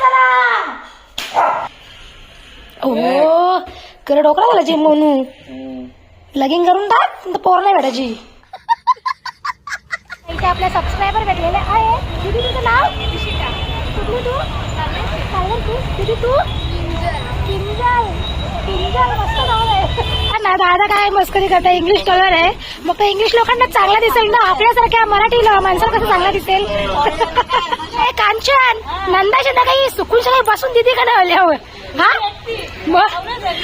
जरा? हो कर डोकरा झाला म्हणून हम्म. लगीन करून टाक पोर नाही भेटायची. इथे आपले सबस्क्रायबर भेटलेले आहे. दीदी तुझं नाव? कुठली तू? तू? दीदी तू? किंजल. किंजल. ना दादा काय मस्करी करता? इंग्लिश कलर आहे. मग ते इंग्लिश लोकांना चांगला दिसेल ना? आपल्यासारख्या मराठी माणसाला कसं चांगला दिसेल? कांचन! नंदाच्या ना काही सुकून सगळी बसून दिदी का नाही आल्यावर. हा? मग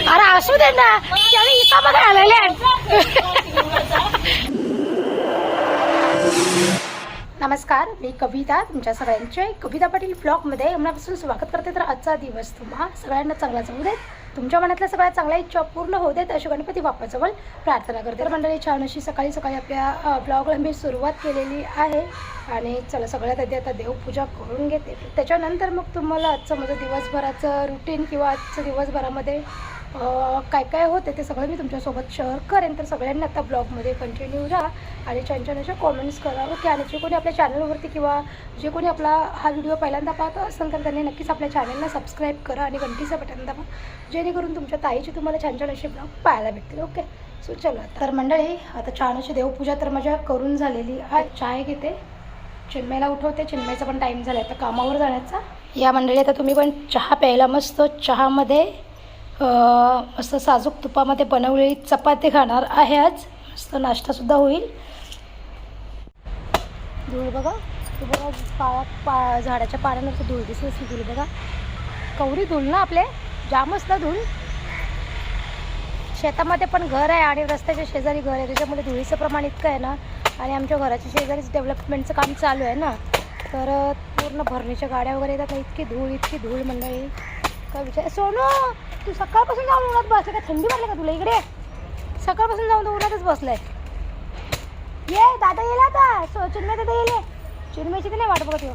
अरे असू दे ना. त्यावेळी इसा बघा आलेल्या नमस्कार मी कविता तुमच्या सगळ्यांचे कविता पाटील ब्लॉगमध्ये मनापासून स्वागत करते. तर आजचा दिवस तुम्हा सगळ्यांना चांगला जाऊ देत. तुमच्या मनातल्या सगळ्या चांगल्या इच्छा पूर्ण होऊ देत अशी गणपती बाप्पाजवळ प्रार्थना करते. तर मंडळी छान अशी सकाळी सकाळी आपल्या ब्लॉगला मी सुरुवात केलेली आहे. आणि चला सगळ्यात आधी आता देवपूजा करून घेते. त्याच्यानंतर मग तुम्हाला आजचं माझं दिवसभराचं रुटीन किंवा आजचं दिवसभरामध्ये काय काय होते ते सगळं मी तुमच्यासोबत शेअर करेन. तर सगळ्यांनी आता ब्लॉगमध्ये कंटिन्यू राहा आणि छान छान अशा कॉमेंट्स करा. ओके आणि जे कोणी आपल्या चॅनलवरती किंवा जे कोणी आपला हा व्हिडिओ पहिल्यांदा पाहत असेल तर त्यांनी नक्कीच आपल्या चॅनलला सबस्क्राईब करा आणि घंटीचं बटन दाबा. जेणेकरून तुमच्या ताईची तुम्हाला छान छान असे ब्लॉग पाहायला भेटतील. ओके सो चलो तर मंडळी आता छान अशी देवपूजा तर माझ्या करून झालेली आहे. चाय घेते. चिन्मयला उठवते. चिन्मयचा पण टाईम झाला आता कामावर जाण्याचा. या मंडळी आता तुम्ही पण चहा प्यायला मस्त चहामध्ये असं मस्त साजूक तुपामध्ये बनवलेली चपाती खाणार आहे आज. मस्त नाश्तासुद्धा होईल. धूळ बघा. तू बघा पा पा झाडाच्या पाण्यावरती धूळ दिसत असेल धूळ बघा. कवरी धूळ ना आपले? जामच ना धूळ. शेतामध्ये पण घर आहे आणि रस्त्याच्या शेजारी घर आहे. त्याच्यामुळे धुळीचं प्रमाण इतकं आहे ना. आणि आमच्या घराच्या शेजारीच डेव्हलपमेंटचं काम चालू आहे ना. तर पूर्ण भरणीच्या गाड्या वगैरे येतात इतकी धूळ इतकी धूळ मंडळी. काय विचार सोनू! तू सकाळपासून जाऊन उन्हात बसले का? थंडी वाटली का तुला इकडे? सकाळपासून जाऊन तू उन्हातच बसलाय. ये दादा येईल आता. सो चिन्मय दादा येईल. चिन्मयची तर नाही वाट बघत हो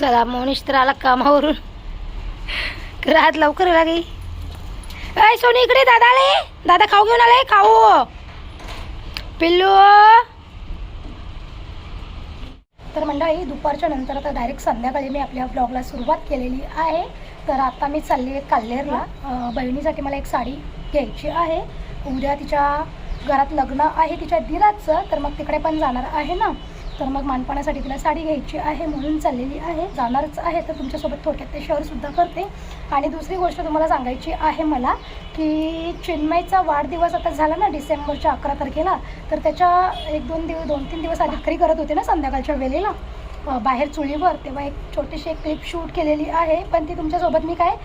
चला मोनिश तर आला कामावरून. रात लवकर लागे अय सोनी इकडे दादा आले दादा खाऊ घेऊन आले खाऊ. पिल्लू. तर मंडळी दुपारच्या नंतर आता डायरेक्ट संध्याकाळी मी आपल्या ब्लॉगला सुरुवात केलेली आहे. तर आता मी चालली आहे काल्हेरला बहिणीसाठी मला एक साडी घ्यायची आहे. उद्या तिच्या घरात लग्न आहे तिच्या दिराचं तर मग तिकडे पण जाणार आहे ना. तर मग मानपणासाठी तिला साडी घ्यायची आहे म्हणून चाललेली आहे. जाणारच आहे तर तुमच्यासोबत थोडक्यात ते शेअरसुद्धा करते. आणि दुसरी गोष्ट तुम्हाला सांगायची आहे मला की चिन्मयचा वाढदिवस आता झाला ना डिसेंबरच्या अकरा तारखेला तर त्याच्या एक दोन दिवस दोन तीन दिवस आधी घरी करत होते ना संध्याकाळच्या वेळेला बाहेर चुलीवर तेव्हा एक छोटीशी एक क्लिप शूट केलेली आहे. पण ती तुमच्यासोबत मी काय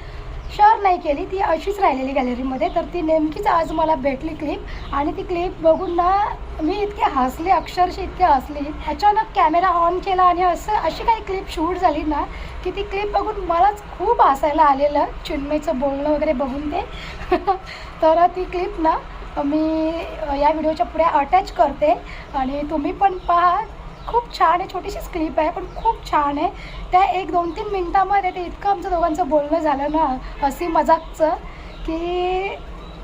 शेअर नाही केली ती अशीच राहिलेली गॅलरीमध्ये तर ती नेमकीच आज मला भेटली क्लिप आणि ती क्लिप बघून ना मी इतके हसले अक्षरशः इतके हसले. अचानक कॅमेरा ऑन केला आणि असं अशी काही क्लिप शूट झाली ना की ती क्लिप बघून मलाच खूप हसायला आलेलं चिन्मयचं बोलणं वगैरे बघून ते. तर ती क्लिप ना मी या व्हिडिओच्या पुढे अटॅच करते आणि तुम्ही पण पहा. खूप छान आहे छोटीशीच क्लिप आहे पण खूप छान आहे. त्या एक दोन तीन मिनटामध्ये ते इतकं आमचं दोघांचं बोलणं झालं ना हसी मजाकचं की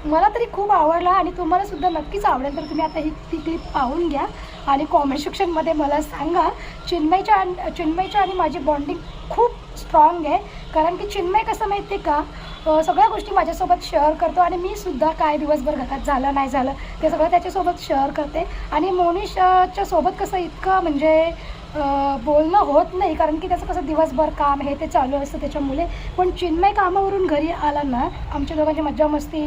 मला तरी खूप आवडला आणि तुम्हाला सुद्धा नक्कीच आवडेल. तर तुम्ही आता ही ती क्लिप पाहून घ्या आणि कॉमेंट सेक्शनमध्ये मला सांगा चिन्मयच्या आणि चिन्मयच्या आणि माझी बॉन्डिंग खूप स्ट्रॉंग आहे. कारण की चिन्मय कसं माहिती आहे का सगळ्या गोष्टी माझ्यासोबत शेअर करतो आणि मी सुद्धा काय दिवसभर घरात झालं नाही झालं ते सगळं त्याच्यासोबत शेअर करते. आणि मोनिशच्या सोबत कसं इतकं म्हणजे बोलणं होत नाही कारण की त्याचं कसं दिवसभर काम हे ते चालू असतं त्याच्यामुळे. पण चिन्मय कामावरून घरी आला ना आमच्या दोघांची मज्जा मस्ती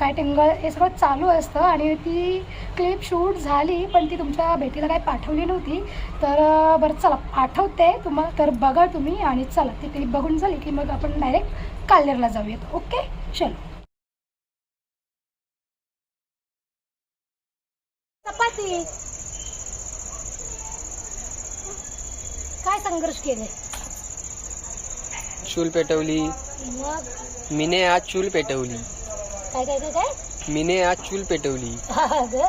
काय टिंगळ हे सगळं चालू असतं. आणि ती क्लिप शूट झाली पण ती तुमच्या भेटीला काही पाठवली नव्हती. तर बरं चला पाठवते तुम्हाला. तर बघा तुम्ही आणि चला ती क्लिप बघून झाली की मग आपण डायरेक्ट काल्हेरला जाऊयात ओके? चलो. चपाती. काय संघर्ष केले? चूल पेटवली. मग? मीने आज चूल पेटवली. काय काय काय काय? मीने आज चूल पेटवली. अगं.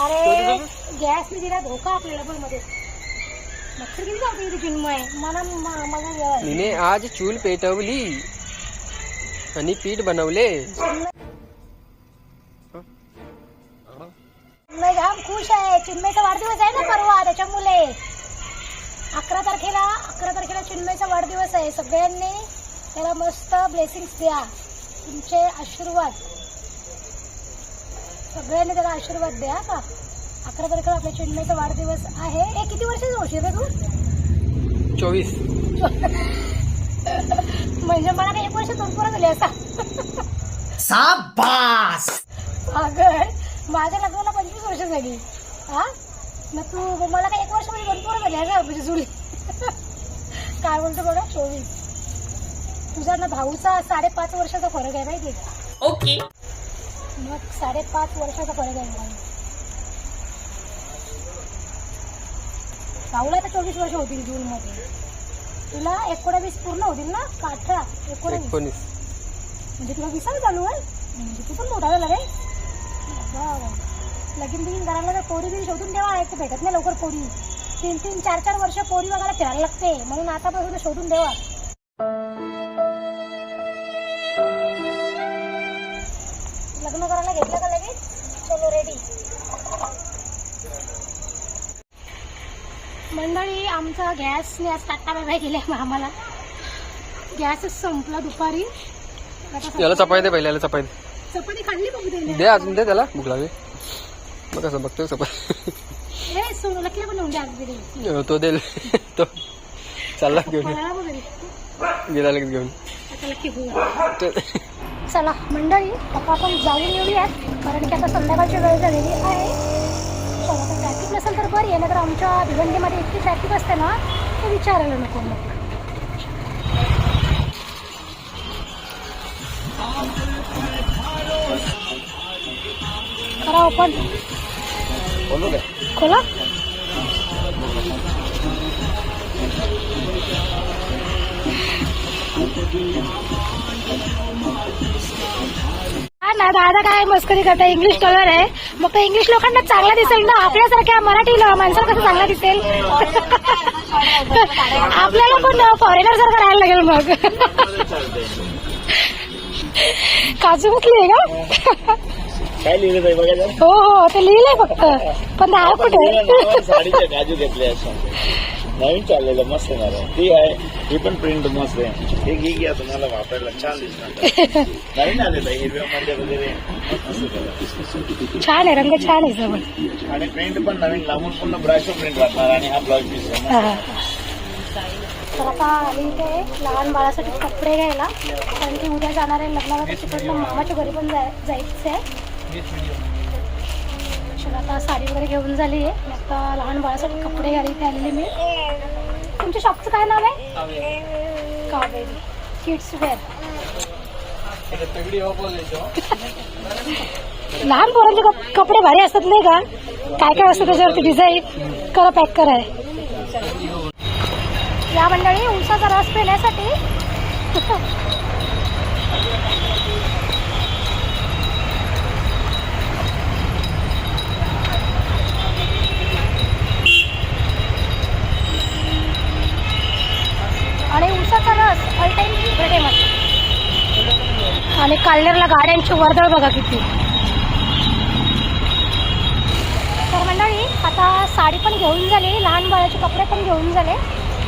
अरे गॅसने दिला धोका आपल्याला पण मध्ये किती जाते ती चिन्मय मला म- मला वेळ आहे. मीने आज चूल पेटवली आणि पीठ बनवले. चिन्मय खुश आहे. चिन्मयचा वाढदिवस आहे ना परवा त्याच्यामुळे. अकरा तारखेला अकरा तारखेला चिन्मयचा वाढदिवस आहे. सगळ्यांनी त्याला मस्त ब्लेसिंग्स द्या. तुमचे आशीर्वाद. सगळ्यांनी त्याला आशीर्वाद द्या का अकरा तारखेला आपल्या चिन्मयचा वाढदिवस आहे. ए किती वर्षाची होशील रे तू? चोवीस. म्हणजे मला काही एक वर्ष दोन पोरं झाली असा. अगं माझ्या लग्नाला पंचवीस वर्ष झाली. हा मग तू मला काय एक वर्ष म्हणजे दोन पोरं झाली असं म्हणजे जुळी काय बोलतो बघा चोवीस. तुझा ना भाऊचा साडेपाच वर्षाचा फरक आहे माहिती? ओके. मग साडेपाच वर्षाचा फरक आहे भाऊला तर चोवीस वर्ष होतील जून मध्ये तुला एकोणावीस पूर्ण होतील ना? का अठरा एकोणावीस. एकोणीस. म्हणजे तुला विसाल चालू आहे? म्हणजे तू पण मोठा झाला रे. लगीन बिगीन करायला तर पोरी बिरी शोधून ठेवा एक भेटत नाही लवकर पोरी. तीन तीन चार चार वर्ष पोरी बघायला फिरायला लागते. म्हणून आतापासून शोधून ठेवा. आमचा गॅसने आज टाटा बाय केले आम्हाला गॅसच संपला दुपारी. याला चपाई दे पहिल्याला चपाई दे. चपाती खाल्ली बघू दे. दे अजून दे त्याला. भूक लागली. मग कसं बघतोय हे पण नेऊन द्या आज घरी. तो दे तो चालला घेऊन. गेला लगेच घेऊन. तो- चला मंडळी आता आपण जाऊन येऊयात. कारण की आता संध्याकाळची वेळ झालेली आहे. आता ट्रॅफिक नसेल तर बरी आहे नाहीतर आमच्या भिवंडीमध्ये इतकी ट्रॅफिक असते ना ते विचारायला नको मग. करा ओपन खोला. हा ना दादा काय मस्करी करता? इंग्लिश कलर आहे. मग तो इंग्लिश लोकांना चांगला दिसेल ना? आपल्यासारख्या मराठी माणसाला कसं चांगला दिसेल? आपल्याला पण फॉरेनर सारखं राहायला लागेल मग. काजू कुठली आहे का काय लिहिलं हो हो ते लिहिलंय फक्त. पण नाव कुठे? काजू घेतले नवीन चाललेलं मस्त आहे. मला ती आहे ही पण प्रिंट मस्त आहे. हे घे घ्या तुम्हाला वापरायला छान दिसणार. नवीन आलेलं आहे हिरव्या मध्ये वगैरे. मस्त. छान आहे रंग छान आहे जवळ. आणि प्रिंट पण नवीन लावून पूर्ण ब्राशो प्रिंट राहणार आणि हा ब्लाउज पीस आहे. तर आता आली इथे लहान बाळासाठी कपडे घ्यायला. कारण की उद्या जाणार आहे लग्नाला तिकडनं मामाच्या घरी पण जाय जायचं आहे चला आता साडी वगैरे घेऊन झाली आहे. आता लहान बाळासाठी कपडे घ्यायला इथे आलेले मी. तुमच्या शॉपचं काय नाव आहे? कावेरी. किड्स वेअर लहान पोरांचे कप- कपडे भारी असतात नाही का? काय काय असतं त्याच्यावरती डिझाईन करा पॅक करा. या मंडळी उसाचा रस पिण्यासाठी. आणि उसाचा रस ऑल टाइम फेमस आणि काल्हेरला गाड्यांची वर्दळ बघा किती. तर मंडळी आता साडी पण घेऊन झाली लहान बाळाचे कपडे पण घेऊन झाले.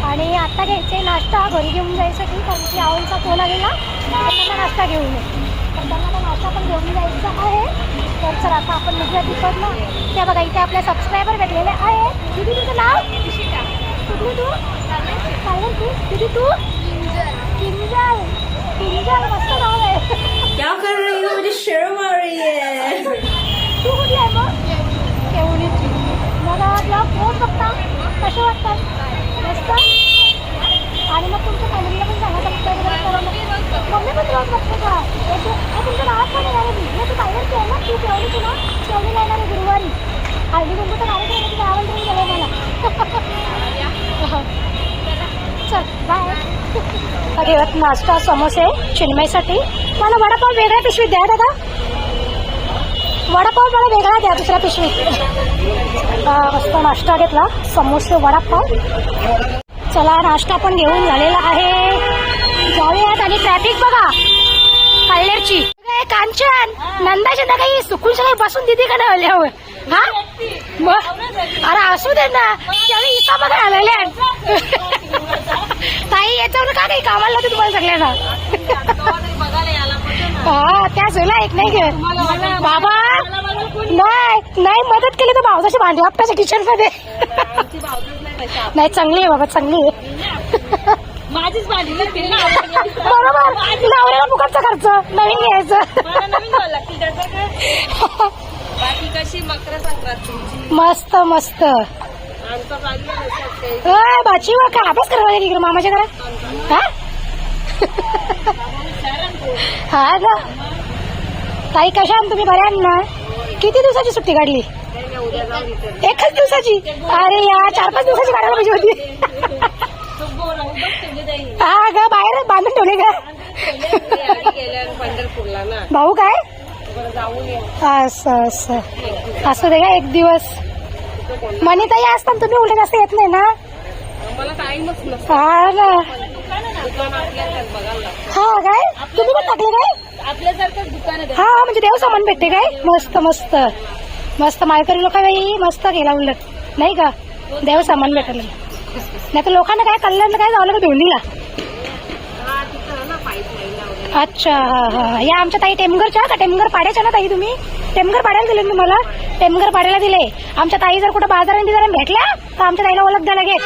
आणि आता घ्यायचे नाश्ता घरी घेऊन जायसाठी कारण की आवडचा फोन आलेला तर त्यांना नाश्ता घेऊन ये तर त्यांना आता नाश्ता पण घेऊन जायचा आहे. तर चला आता आपण निघूया तिकडनं. त्या बघा इथे आपले सबस्क्रायबर भेटलेले आहे दिदी तुझं नाव? कुठली तू? चालेल तू दिदी तू किंजल किंजल मस्त नाव आहे क्या कर रही हो मुझे शर्म आ रही है तू कुठली आहे मग केवणीची मला ब्लॉग रोज बघता कसे वाटतात मस्त आणि मग तुमच्या फॅमिलीला पण सांगा सबस्क्राईब वगैरे करा मग मम्मी पण रोज बघते का ए, तू- ए, तुमचं नाव पण येणार आहे मी तू बाहेरची आहे ना तू केवढी तुला केवढीला येणार आहे गुरुवारी हळदी कुंकूचा कार्यक्रम आहे तुझं आमंत्रण केलं मला चल बाय घेत नाश्ता समोसे चिन्मयसाठी. मला वडापाव वेगळ्या पिशवीत द्या दादा. वडापाव मला वेगळा द्या दुसऱ्या पिशवीत. मस्त नाश्ता घेतला समोसे वडापाव. चला नाश्ता पण घेऊन झालेला आहे. जाऊयात आणि ट्रॅफिक बघा कल्लेरची ए, कांचन नंदाच्या ना काही सुकून सगळे बसून दिदी का नाही आल्यावर. हा? मग अरे असू दे ना. त्यावेळी इथं बघा आलेल्या ताई याच्यावर का काही कामाला होते तुम्हाला सगळ्यांना? हा त्या जुला एक नाही घे बाबा नाही नाही मदत केली तर भावसाची भांडी आपल्याच्या किचनमध्ये. नाही चांगली आहे बाबा चांगली आहे. माझीच भाजी लागतील ना बरोबर. नवऱ्याला फुकटचा खर्च. नवीन घ्यायचं. मला नवीन घ्यावं लागतील त्याचं काय? बाकी कशी मकर संक्रांत तुमची? मस्त मस्त. आमचं अय, बाची वर काय अभ्यास करावा लागेल इकडे? मामाच्या घरात? हा? हा ग ताई कशा आहात तुम्ही? बऱ्या आहात ना? किती दिवसाची सुट्टी काढली? उद्या जाऊ इथे. एकच दिवसाची? अरे या चार पाच दिवसाची काढायला पाहिजे होती. हा ग बाहेर बांधून ठेवले का भाऊ काय? असं असं. असं दे का एक दिवस. मनीताई असताना तुम्ही उलट असं येत नाही ना? हा ना. हा काय? तुम्ही पण टाकले काय? दुकान हा म्हणजे देव सामान भेटते काय? मस्त मस्त. मस्त माळकरी लोक मस्त गेला उलट. नाही का? देव सामान भेटलं. नाही तर लोकांना काय कल्याण काय जावं लागलं धोनीला? तिथं ना पाईप लाईन लावलेली अच्छा हा. या आमच्या ताई टेमगरच्या का? टेमगर पाड्याच्या ना ताई तुम्ही? टेमगर पाड्याला दिले तुम्हाला? टेमगर पाड्याला दिले. आमच्या ताई जर कुठं बाजारात बिजारात भेटल्या तर आमच्या ताईला ओळख द्या लगेच.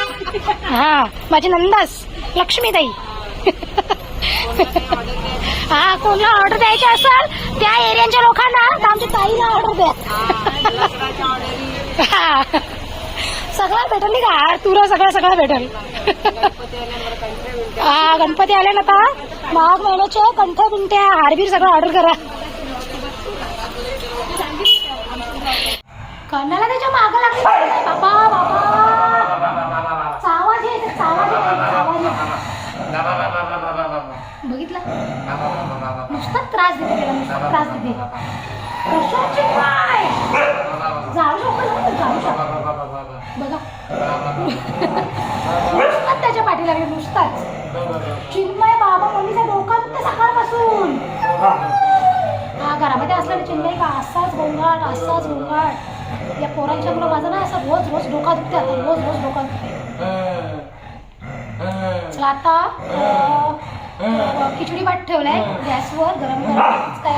हा माझी नंदास लक्ष्मी ताई. हा कोणाला ऑर्डर द्यायची असेल त्या एरियाच्या लोकांना तर आमच्या ताईला ऑर्डर द्या. सगळं भेटेल नाही का? तुरा सगळं सगळं भेटेल. हा गणपती आले ना आता? माघ महिन्याचे कंठ बिंट्या हारबीर सगळं ऑर्डर करा. कर्णाला त्याच्या माग लागली बाबा बाबा. चावाज येते चावाज. येते चावाज येते त्रास देते त्याला नुसता त्रास देते. नुसताच चिन्मय बाबा मम्मीचा डोका दुखते सकाळपासून हा घरामध्ये असला चिन्मय का? असाच गोंगाट असाच गोंगाट. या पोरांच्या मुलं माझं ना असं रोज रोज डोका दुखते आता रोज रोज डोका दुखते चला आता खिचडी भात ठेवलाय गॅसवर गरम गरम काय?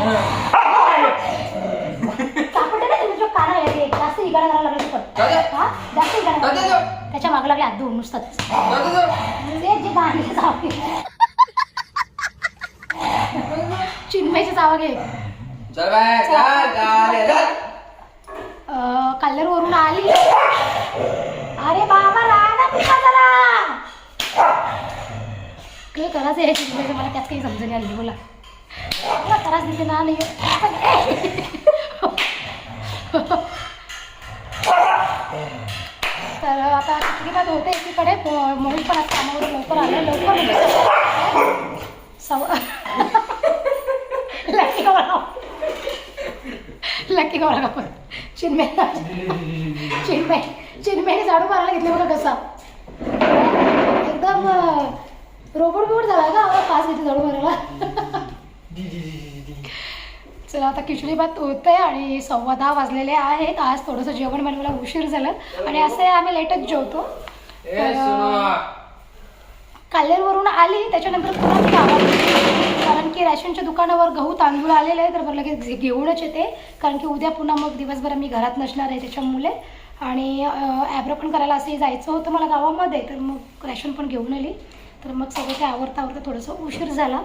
सापडते ना तुमच्या काना येते जास्त इकडे करायला लागले हा? जास्त इकडे त्याच्यामागे लागले हात धुवून नुसतंच ते जे गाणी चावली चिन्मयची चावा घे. अं, कल्लरवरून आली. अरे बाबा काय करायचं आहे चिन्मयचं मला त्यात काही समजून आली बोला. मला त्रास देते ना नाही तर आता खिचडी भात होते एकीकडे मोहित पण आज कामावरून लवकर आलं लवकर म्हणजे सव लकी गवळा लकी गवळा कापून. चिन्मय चिन्मय चिन्मयने झाडू मारायला घेतले बघा कसा. एकदम रोबोट बिबोट झाला का? पास घेते झाडू मारायला. चला आता खिचडी भात होत आहे आणि सव्वा दहा वाजलेले आहेत. आज थोडंसं जेवण बनवायला उशीर झालं. आणि असं आहे, आम्ही लेटच जेवतो. काल्लेरवरून आली. त्याच्यानंतर पुन्हा मी गावात गेली. कारण की रॅशनच्या दुकानावर गहू तांदूळ आलेले आहे तर बरं लगेच घेऊनच येते. कारण की उद्या पुन्हा मग दिवसभर मी घरात नसणार आहे त्याच्यामुळे. आणि ॲब्रो पण करायला असंही जायचं होतं मला गावामध्ये. तर मग रॅशन पण घेऊन आली. तर मग सगळं ते आवरता आवरता थोडंसं उशीर झाला.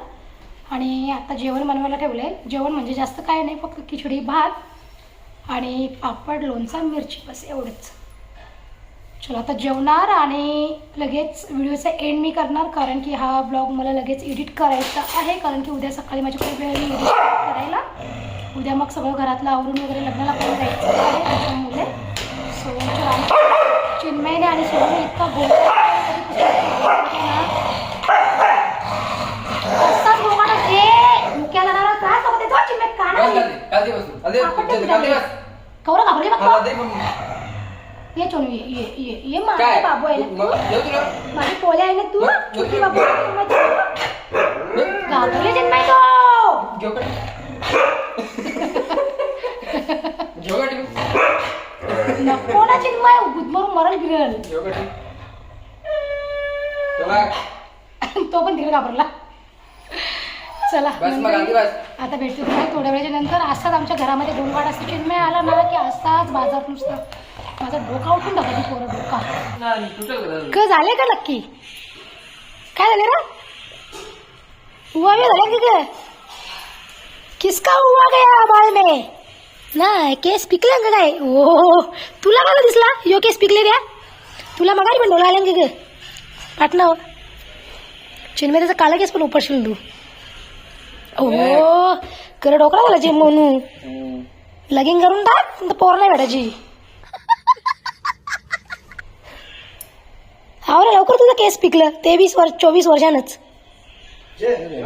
आणि आता जेवण बनवायला ठेवलं आहे जेवण म्हणजे जास्त काय नाही फक्त खिचडी भात आणि पापड लोणचा मिरची बस एवढंच. चला आता जेवणार आणि लगेच व्हिडिओचा एंड मी करणार कारण की हा ब्लॉग मला लगेच एडिट करायचा आहे कारण की उद्या सकाळी माझी खूप वेळ एडिट करायला. उद्या मग सगळं घरातलं आवरून वगैरे लग्नाला पण जायचं आहे त्याच्यामुळे. सो चिन्मयने आणि सोनू इतका गोड असाच गोगाटा घे मुक्या जनावर त्रास नको देतो चिन्मय बस काना खाली खाली बस तू. खाली बस तू. नाही गांधी तुझ्याकडे. बस. कवरं घाबरली बघ मला तो. दे पण. ये चोनू ये ये ये ये माझे काय बाबू आहे ना मग तू देऊ तुला माझे पोले आहे ना तू मग, छोटी मग, बाबू आहे ना तू. घाबरले जन्माय तो घेऊ का घेऊ का टिकू? नको ना चिन्मय गुदमरून घेऊ का टिकू? तेव्हा तो पण तिकडे घाबरला चला बस मग मंडळी, गांधी बस. आता भेटतो तुम्हाला थोड्या वेळाच्या नंतर. असाच आमच्या घरामध्ये गोंगाट असतो चिन्मय आला ना की असाच बाजार नुसतं. माझा डोका उठून टाकायची पोरं डोका. का झाले का नक्की? काय झाले रे? हुआ भी झाले की काय किसका हुआ गया बाळ में? नाही केस पिकले का काय? ओ तुला काय दिसला? यो केस पिकले द्या. तुला मगारी पण डोळा आल्या की काय पाटणा चिन्मय त्याचा काळा केस पण उपडशील तू. ओ कर डोकरा झाला जे म्हणू लगीन करून टाक तर पोर नाही भेटायची. हा रे लवकर तुझं केस पिकलं. तेवीस वर्ष चोवीस वर्षानच. हे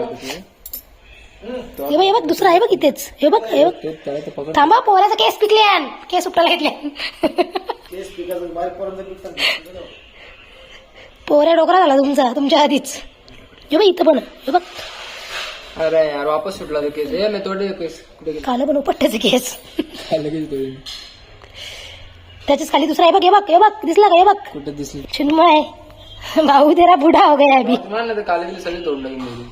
बघ हे बघ दुसरा हे बघ इथेच. हे बघ हे बघ. थांबा पोराचा केस पिकले केस उपटायला घेतले पोऱ्या डोकरा झाला तुमचा तुमच्या आधीच. हे बघ इथं पण. हे बघ. अरे यार वापस सुटला तो केस ए मी तोडले केस कुठे गेला? काल पण उपटत्याचे केस लगेच तोडले त्याच्याच खाली दुसरा हे बघ हे बघ हे बघ दिसला का हे बघ? कुठे दिसली? चिन्मय. भाऊ तेरा बुढा हो गया अभी. तुम्हाला तर काले गेले सगळे तोडलं की मी.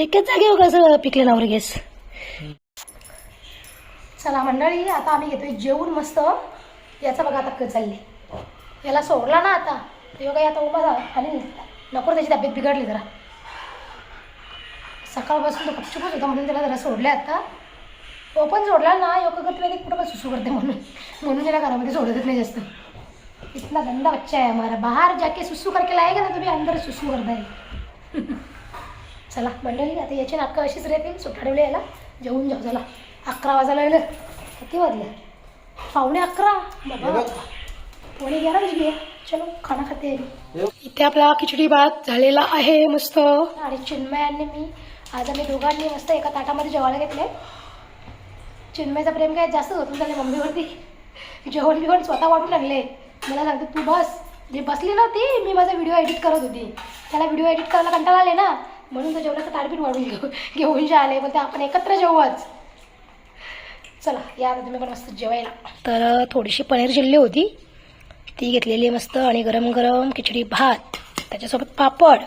एकच जागेवर कसं पिकले नावर केस चला मंडळी आता आम्ही घेतोय जेवून मस्त. याचा बघा आता कच चालली. याला सोडला ना आता. तो काही आता उभा झाला आणि नको त्याची तब्येत बिघडली जरा. सकाळपासून तो गपचूपच होता म्हणून त्याला जरा सोडले आता. तो पण सोडला ना योग करते माहिती कुठं पण सुसू करते म्हणून. म्हणून त्याला घरामध्ये सोडतच नाही जास्त. इतना गंदा बच्चा है हमारा. बाहर जाके सुसू करके लाएगा ना तुम्ही अंदर सुसू करता है. चला मंडळी आता याची नाटकं अशीच राहतील. सुटाडवले याला. जेवून जाऊ चला. अकरा वाजायला लागलं. किती वाजले? पावणे अकरा. ग्यारा बज गया चलो खाना खाते आहे इथे आपला खिचडी भात झालेला आहे मस्त. आणि चिन्मय आणि मी आज आम्ही दोघांनी मस्त एका ताटामध्ये जेवायला घेतले चिन्मयचं प्रेम काय जास्तच होतं झालं मम्मीवरती. जेवण बिवण स्वतः वाटून लागले. मला सांगते तू बस. मी बसली नव्हती मी माझा व्हिडिओ एडिट करत होती. त्याला व्हिडिओ एडिट करायला कंटाळा आले ना म्हणून तो जेवणाचं ताडबीट वाढून घेऊ घेऊन जे आले पण ते आपण एकत्र जेवूच. चला या तुम्ही पण मस्त जेवायला. तर थोडीशी पनीर चिल्ली होती. ती घेतलेली आहे मस्त आणि गरम गरम खिचडी भात. त्याच्यासोबत पापड.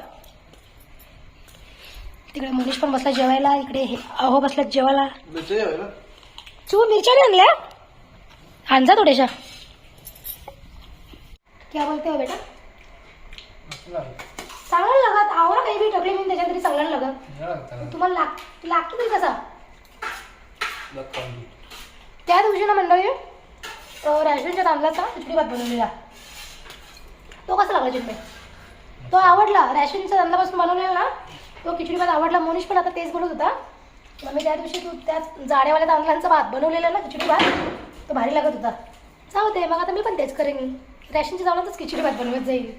तिकडे मनीष पण बसला जेवायला. इकडे हे अहो बसला जेवायला. तू मिरच्या नाही आणल्या? आणजा थोड्याशा. क्या बोलते हो बेटा? चांगलं लागत. आवरा काही बी टकली मी त्याच्यात तरी चांगलं लागत. तुम्हाला लाग लागतो तरी कसा? त्या दिवशी ना मंडळी रॅशनच्या तांदळाचा खिचडी भात बनवलेला. तो कसा लागला चिंपे तो आवडला रॅशनच्या तांदळापासून बनवलेला ना तो खिचडी भात आवडला. मनीष पण आता तेच बनवत होता. मग मी त्या दिवशी तू त्याच जाड्यावाल्या तांदळांचा भात बनवलेला ना खिचडी भात तो भारी लागत होता. जाऊ दे मग आता मी पण तेच करेन. रॅशनच्या तांदळाचाच खिचडी भात बनवत जाईल.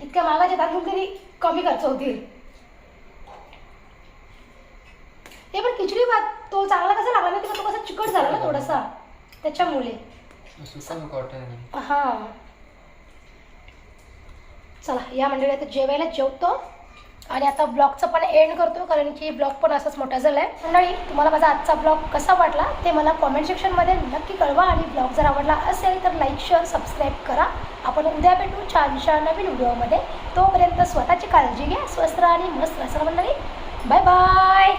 इतक्या मागाच्या तांदूळ तरी कमी खर्च होतील. ते पण खिचडी भात तो चांगला कसा लागला ना तो कसा चिकट झाला ना थोडासा. त्याच्यामुळे. हा. चला या मंडळी आता जेवायला जेवतो. आणि आता ब्लॉगचं पण एंड करतो कारण की ब्लॉग पण असाच मोठा झाला आहे मंडळी तुम्हाला माझा आजचा ब्लॉग कसा वाटला ते मला कॉमेंट सेक्शनमध्ये नक्की कळवा. आणि ब्लॉग जर आवडला असेल तर लाईक शेअर सबस्क्राईब करा. आपण उद्या भेटू छानशा नवीन व्हिडिओमध्ये. तोपर्यंत स्वतःची काळजी घ्या स्वस्त आणि मस्त राहा. मंडळी बाय बाय